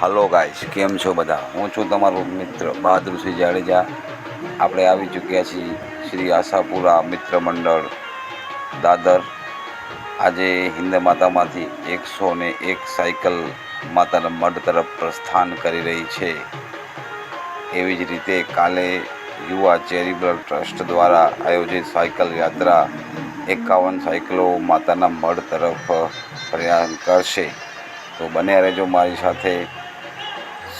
Hello ગાઈશ કેમ છો બધા? હું છું તમારો મિત્ર બહાદુરસિંહ જાડેજા. આપણે આવી ચૂક્યા છીએ શ્રી આશાપુરા મિત્ર મંડળ દાદર. આજે હિન્દ માતામાંથી એકસો ને એક સાયકલ માતાના મઢ તરફ પ્રસ્થાન કરી રહી છે. એવી જ રીતે કાલે યુવા ચેરિટેબલ ટ્રસ્ટ દ્વારા આયોજિત સાયકલ યાત્રા એકાવન સાયકલો માતાના મઢ તરફ પ્રયાણ કરશે. તો બને રહેજો મારી સાથે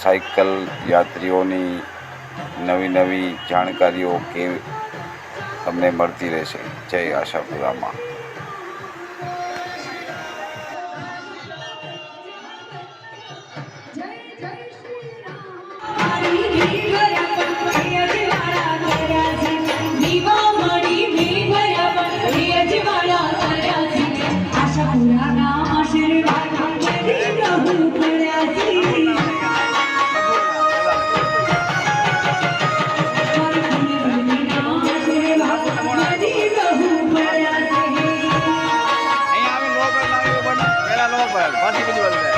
સાયકલ યાત્રીઓની નવી નવી જાણકારીઓ કે તમને મળતી રહેશે. જય આશાપુરામાં. આશાપુરા পারেন বাঁশি কিনতে পারবেন।